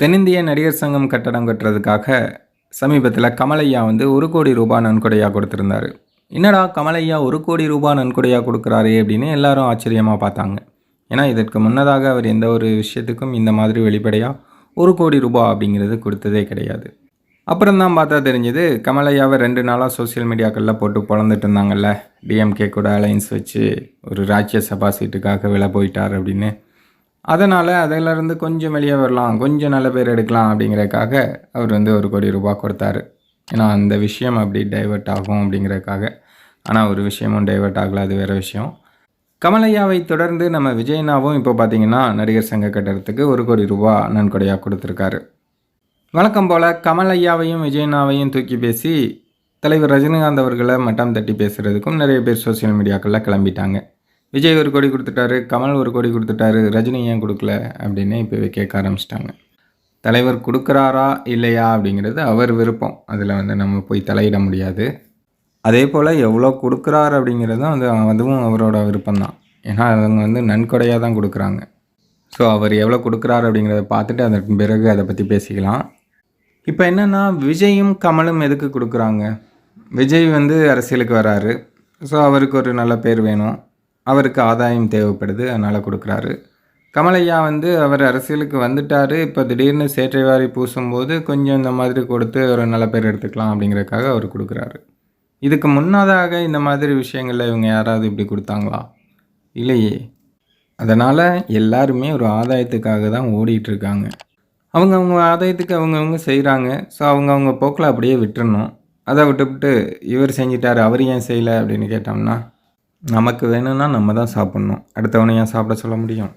தென்னிந்திய நடிகர் சங்கம் கட்டடம் கட்டுறதுக்காக சமீபத்தில் கமலையா வந்து ஒரு கோடி ரூபாய் நன்கொடையாக கொடுத்துருந்தாரு. என்னடா கமலையா ஒரு கோடி ரூபாய் நன்கொடையாக கொடுக்குறாரு அப்படின்னு எல்லாரும் ஆச்சரியமாக பார்த்தாங்க. ஏன்னா இதற்கு முன்னதாக அவர் எந்த ஒரு விஷயத்துக்கும் இந்த மாதிரி வெளிப்படையாக ஒரு கோடி ரூபாய் அப்படிங்கிறது கொடுத்ததே கிடையாது. அப்புறம் தான் பார்த்தா தெரிஞ்சது கமலையாவை ரெண்டு நாளாக சோஷியல் மீடியாக்களில் போட்டு பிறந்துட்டு இருந்தாங்கல்ல. டிஎம்கே கூட அலைன்ஸ் வச்சு ஒரு ராஜ்யசபா சீட்டுக்காக விலை போயிட்டார் அப்படின்னு. அதனால் அதிலிருந்து கொஞ்சம் வெளியே வரலாம் கொஞ்சம் நல்ல பேர் எடுக்கலாம் அப்படிங்கிறதுக்காக அவர் வந்து ஒரு கோடி ரூபாய் கொடுத்தாரு. ஏன்னா அந்த விஷயம் அப்படி டைவர்ட் ஆகும் அப்படிங்கிறதுக்காக. ஆனால் ஒரு விஷயமும் டைவர்ட் ஆகல அது வேறு விஷயம். கமலையாவை தொடர்ந்து நம்ம விஜயனாவும் இப்போ பார்த்தீங்கன்னா நடிகர் சங்க கட்டடத்துக்கு ஒரு கோடி ரூபா நன்கொடையாக கொடுத்துருக்காரு. வழக்கம் போல் கமலையாவையும் விஜயனாவையும் தூக்கி பேசி தலைவர் ரஜினிகாந்த் அவர்களை மட்டம் தட்டி பேசுகிறதுக்கும் நிறைய பேர் சோஷியல் மீடியாக்களில் கிளம்பிட்டாங்க. விஜய் ஒரு கோடி கொடுத்துட்டாரு கமல் ஒரு கோடி கொடுத்துட்டாரு ரஜினி ஏன் கொடுக்கல அப்படின்னு இப்போவே கேட்க ஆரம்பிச்சிட்டாங்க. தலைவர் கொடுக்குறாரா இல்லையா அப்படிங்கிறது அவர் விருப்பம். அதில் வந்து நம்ம போய் தலையிட முடியாது. அதே போல் எவ்வளோ கொடுக்குறாரு அப்படிங்கிறதும் அது அதுவும் அவரோட விருப்பம்தான். ஏன்னா அவங்க வந்து நன்கொடையாக தான் கொடுக்குறாங்க. ஸோ அவர் எவ்வளோ கொடுக்குறாரு அப்படிங்கிறத பார்த்துட்டு அதற்கு பிறகு அதை பற்றி பேசிக்கலாம். இப்போ என்னென்னா விஜயும் கமலும் எதுக்கு கொடுக்குறாங்க? விஜய் வந்து அரசியலுக்கு வராரு. ஸோ அவருக்கு ஒரு நல்ல பேர் வேணும். அவருக்கு ஆதாயம் தேவைப்படுது அதனால் கொடுக்குறாரு. கமலையா வந்து அவர் அரசியலுக்கு வந்துட்டார். இப்போ திடீர்னு சேற்றை வாரி பூசும்போது கொஞ்சம் இந்த மாதிரி கொடுத்து ஒரு நல்ல பேர் எடுத்துக்கலாம் அப்படிங்கிறதுக்காக அவர் கொடுக்குறாரு. இதுக்கு முன்னதாக இந்த மாதிரி விஷயங்களில் இவங்க யாராவது இப்படி கொடுத்தாங்களா? இல்லையே. அதனால் எல்லாருமே ஒரு ஆதாயத்துக்காக தான் ஓடிட்டுருக்காங்க அவங்க அவங்க ஆதாயத்துக்கு அவங்கவுங்க செய்கிறாங்க ஸோ அவங்கவுங்க போக்கில் அப்படியே விட்டுறணும். அதை விட்டுவிட்டு இவர் செஞ்சிட்டார் அவர் ஏன் செய்யலை அப்படின்னு கேட்டோம்னா நமக்கு வேணும்னா நம்ம தான் சாப்பிட்ணும். அடுத்தவனை ஏன் சாப்பிட சொல்ல முடியும்.